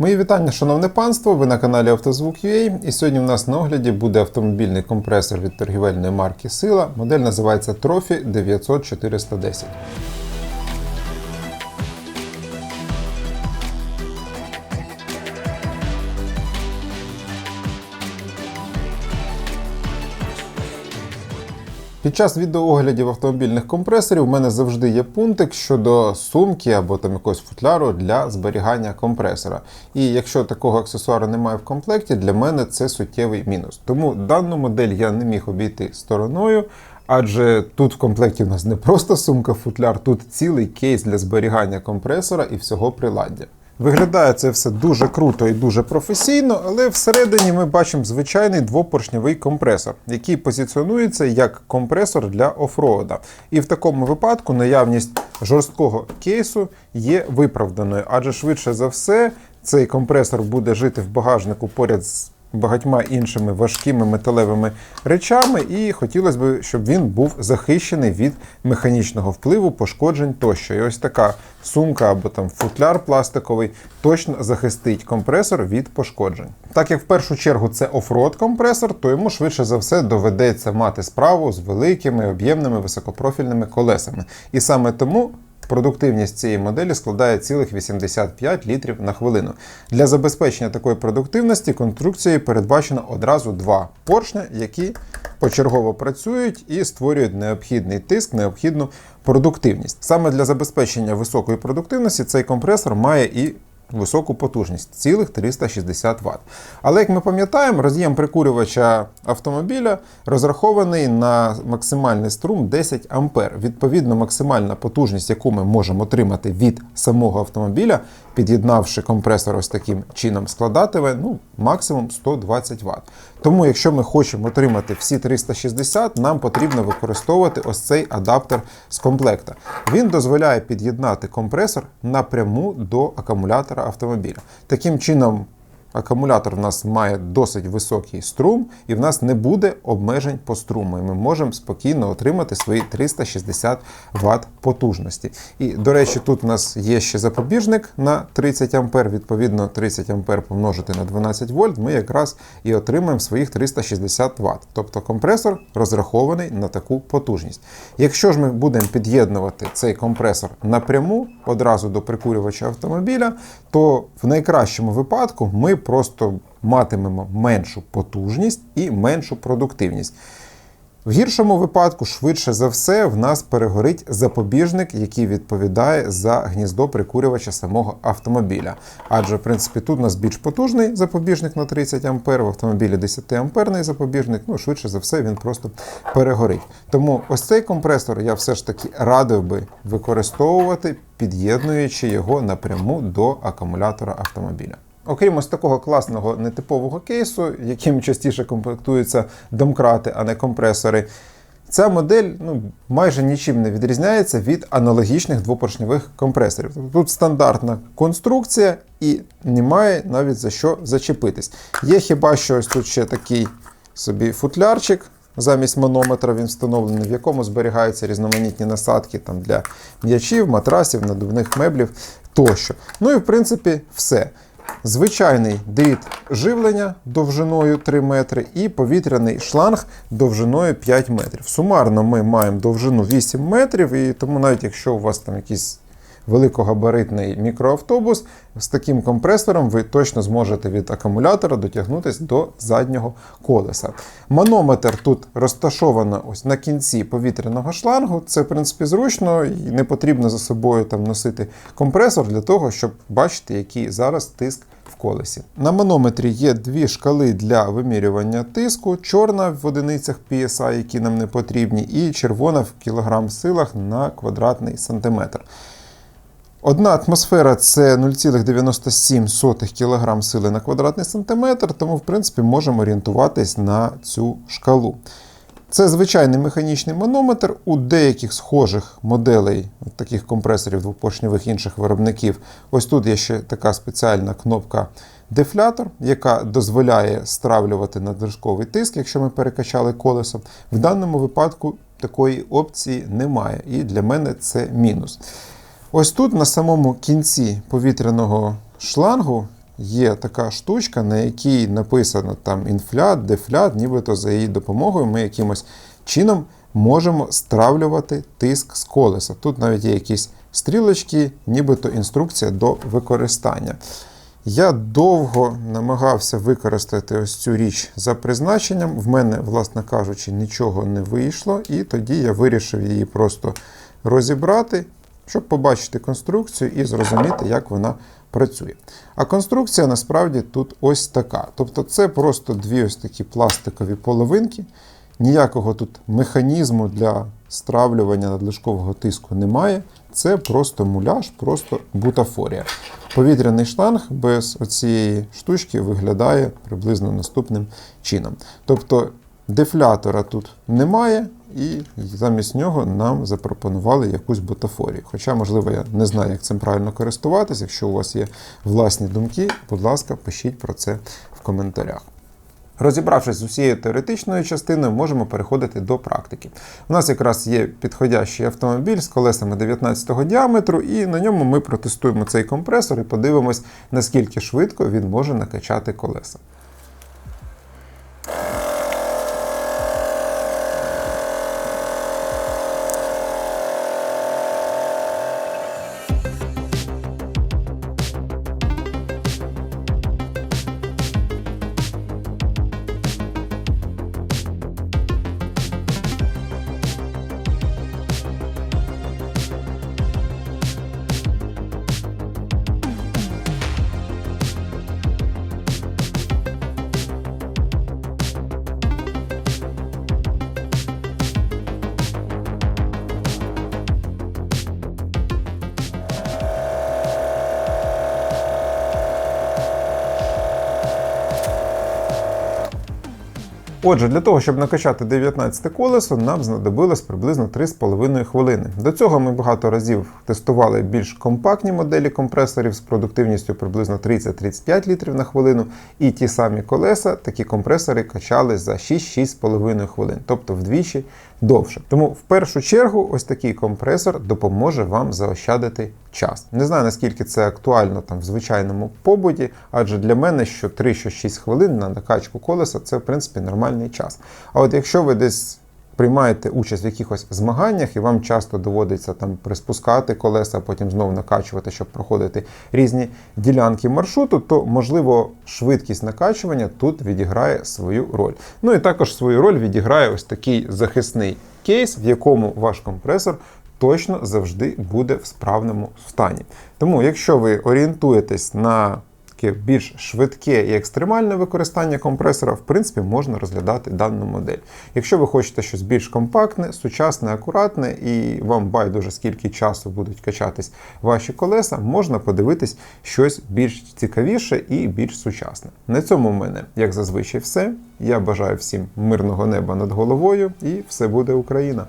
Мої вітання, шановне панство. Ви на каналі Автозвук.ua і сьогодні в нас на огляді буде автомобільний компресор від торгівельної марки Сила. Модель називається Trophy 900 410. Під час відеооглядів автомобільних компресорів у мене завжди є пунктик щодо сумки або там якогось футляру для зберігання компресора. І якщо такого аксесуару немає в комплекті, для мене це суттєвий мінус. Тому дану модель я не міг обійти стороною. Адже тут в комплекті у нас не просто сумка-футляр, тут цілий кейс для зберігання компресора і всього приладдя. Виглядає це все дуже круто і дуже професійно, але всередині ми бачимо звичайний двопоршньовий компресор, який позиціонується як компресор для офроуда. І в такому випадку наявність жорсткого кейсу є виправданою, адже швидше за все цей компресор буде жити в багажнику поряд з багатьма іншими важкими металевими речами, і хотілося б, щоб він був захищений від механічного впливу, пошкоджень тощо. І ось така сумка або там футляр пластиковий точно захистить компресор від пошкоджень. Так як в першу чергу це офроад компресор, то йому швидше за все доведеться мати справу з великими об'ємними високопрофільними колесами. І саме тому. Продуктивність цієї моделі складає цілих 85 літрів на хвилину. Для забезпечення такої продуктивності конструкцією передбачено одразу два поршня, які почергово працюють і створюють необхідний тиск, необхідну продуктивність. Саме для забезпечення високої продуктивності цей компресор має і високу потужність цілих 360 Вт. Але як ми пам'ятаємо, роз'єм прикурювача автомобіля розрахований на максимальний струм 10 А. Відповідно, максимальна потужність, яку ми можемо отримати від самого автомобіля, під'єднавши компресор ось таким чином, складатиме ну, максимум 120 Вт. Тому, якщо ми хочемо отримати всі 360, нам потрібно використовувати ось цей адаптер з комплекта. Він дозволяє під'єднати компресор напряму до акумулятора автомобіля. Таким чином, акумулятор в нас має досить високий струм, і в нас не буде обмежень по струму. І ми можемо спокійно отримати свої 360 Вт потужності. І, до речі, тут у нас є ще запобіжник на 30 А, відповідно, 30 А помножити на 12 вольт, ми якраз і отримаємо своїх 360 Вт. Тобто компресор розрахований на таку потужність. Якщо ж ми будемо під'єднувати цей компресор напряму одразу до прикурювача автомобіля, то в найкращому випадку ми просто матимемо меншу потужність і меншу продуктивність. В гіршому випадку, швидше за все, в нас перегорить запобіжник, який відповідає за гніздо прикурювача самого автомобіля. Адже, в принципі, тут у нас більш потужний запобіжник на 30 А, в автомобілі 10 амперний запобіжник, ну, швидше за все, він просто перегорить. Тому ось цей компресор я все ж таки радив би використовувати, під'єднуючи його напряму до акумулятора автомобіля. Окрім ось такого класного нетипового кейсу, яким частіше комплектуються домкрати, а не компресори, ця модель ну, майже нічим не відрізняється від аналогічних двопоршньових компресорів. Тобто тут стандартна конструкція і немає навіть за що зачепитись. Є хіба що ось тут ще такий собі футлярчик. Замість манометра він встановлений, в якому зберігаються різноманітні насадки там, для м'ячів, матрасів, надувних меблів тощо. Ну і в принципі все. Звичайний дріт живлення довжиною 3 метри і повітряний шланг довжиною 5 метрів. Сумарно ми маємо довжину 8 метрів, і тому навіть якщо у вас там якийсь великогабаритний мікроавтобус, з таким компресором ви точно зможете від акумулятора дотягнутися до заднього колеса. Манометр тут розташовано ось на кінці повітряного шлангу. Це, в принципі, зручно і не потрібно за собою там носити компресор для того, щоб бачити, який зараз тиск в колесі. На манометрі є дві шкали для вимірювання тиску: чорна в одиницях PSI, які нам не потрібні, і червона в кілограм силах на квадратний сантиметр. Одна атмосфера це 0,97 кг сили на квадратний сантиметр, тому, в принципі, можемо орієнтуватись на цю шкалу. Це звичайний механічний манометр. У деяких схожих моделей таких компресорів двопоршньових інших виробників. Ось тут є ще така спеціальна кнопка дефлятор, яка дозволяє стравлювати надлишковий тиск, якщо ми перекачали колесо. В даному випадку такої опції немає, і для мене це мінус. Ось тут, на самому кінці повітряного шлангу, є така штучка, на якій написано там інфлят, дефлят, нібито за її допомогою ми якимось чином можемо стравлювати тиск з колеса. Тут навіть є якісь стрілочки, нібито інструкція до використання. Я довго намагався використати ось цю річ за призначенням. В мене, власне кажучи, нічого не вийшло, і тоді я вирішив її просто розібрати, щоб побачити конструкцію і зрозуміти, як вона працює. А конструкція насправді тут ось така. Тобто, це просто дві ось такі пластикові половинки. Ніякого тут механізму для стравлювання надлишкового тиску немає. Це просто муляж, просто бутафорія. Повітряний шланг без оцієї штучки виглядає приблизно наступним чином. Тобто дефлятора тут немає, і замість нього нам запропонували якусь бутафорію. Хоча, можливо, я не знаю, як цим правильно користуватися. Якщо у вас є власні думки, будь ласка, пишіть про це в коментарях. Розібравшись з усією теоретичною частиною, можемо переходити до практики. У нас якраз є підходящий автомобіль з колесами 19-го діаметру, і на ньому ми протестуємо цей компресор і подивимось, наскільки швидко він може накачати колеса. Отже, для того, щоб накачати 19 колесо, нам знадобилось приблизно 3,5 хвилини. До цього ми багато разів тестували більш компактні моделі компресорів з продуктивністю приблизно 30-35 літрів на хвилину. І ті самі колеса, такі компресори качали за 6-6,5 хвилин, тобто вдвічі довше. Тому в першу чергу ось такий компресор допоможе вам заощадити час. Не знаю наскільки це актуально там в звичайному побуті, адже для мене що 3-6 хвилин на накачку колеса це в принципі нормальний час. А от якщо ви десь приймаєте участь в якихось змаганнях, і вам часто доводиться там приспускати колеса, потім знову накачувати, щоб проходити різні ділянки маршруту, то можливо швидкість накачування тут відіграє свою роль. Ну і також свою роль відіграє ось такий захисний кейс, в якому ваш компресор. Точно завжди буде в справному стані. Тому, якщо ви орієнтуєтесь на таке більш швидке і екстремальне використання компресора, в принципі, можна розглядати дану модель. Якщо ви хочете щось більш компактне, сучасне, акуратне, і вам байдуже скільки часу будуть качатись ваші колеса, можна подивитись щось більш цікавіше і більш сучасне. На цьому в мене, як зазвичай, все. Я бажаю всім мирного неба над головою, і все буде Україна!